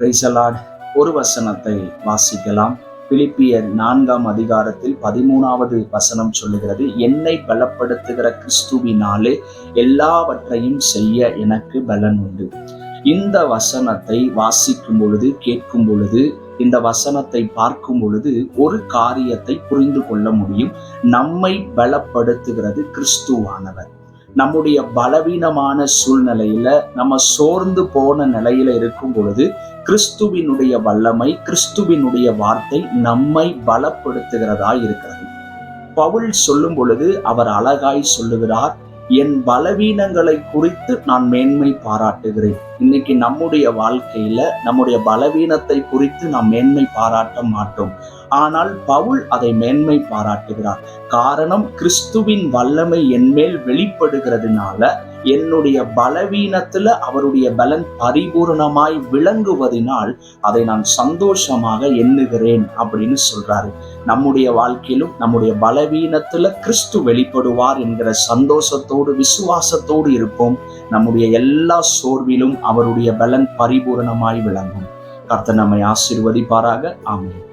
பிரைசலாட் ஒரு வசனத்தை வாசிக்கலாம். பிலிப்பியர் நான்காம் அதிகாரத்தில் பதிமூணாவது வசனம் சொல்லுகிறது என்னை பலப்படுத்துகிற கிறிஸ்துவினாலே எல்லாவற்றையும் செய்ய எனக்கு பலன் உண்டு. இந்த வசனத்தை வாசிக்கும் பொழுது கேட்கும் பொழுது இந்த வசனத்தை பார்க்கும் பொழுது ஒரு காரியத்தை புரிந்து கொள்ள முடியும். நம்மை பலப்படுத்துகிறது கிறிஸ்துவானவர். நம்முடைய பலவீனமான சூழ்நிலையில நம்ம சோர்ந்து போன நிலையில இருக்கும் பொழுது கிறிஸ்துவினுடைய வல்லமை கிறிஸ்துவினுடைய வார்த்தை நம்மை பலப்படுத்துகிறதா இருக்கிறது. பவுல் சொல்லும் பொழுது அவர் அழகாய் சொல்லுகிறார் என் பலவீனங்களை குறித்து நான் மேன்மை பாராட்டுகிறேன். இன்னைக்கு நம்முடைய வாழ்க்கையில நம்முடைய பலவீனத்தை குறித்து நாம் மேன்மை பாராட்ட மாட்டோம். ஆனால் பவுல் அதை மேன்மை பாராட்டுகிறார். காரணம் கிறிஸ்துவின் வல்லமை என்மேல் வெளிப்படுகிறதுனால என்னுடைய பலவீனத்துல அவருடைய பலன் பரிபூர்ணமாய் விளங்குவதினால் அதை நான் சந்தோஷமாக எண்ணுகிறேன் அப்படின்னு சொல்றாரு. நம்முடைய வாழ்க்கையிலும் நம்முடைய பலவீனத்துல கிறிஸ்து வெளிப்படுவார் என்கிற சந்தோஷத்தோடு விசுவாசத்தோடு இருப்போம். நம்முடைய எல்லா சோர்விலும் அவருடைய பலன் பரிபூரணமாய் விளங்கும். கர்த்தர் நம்மை ஆசீர்வதிப்பாராக. ஆமென்.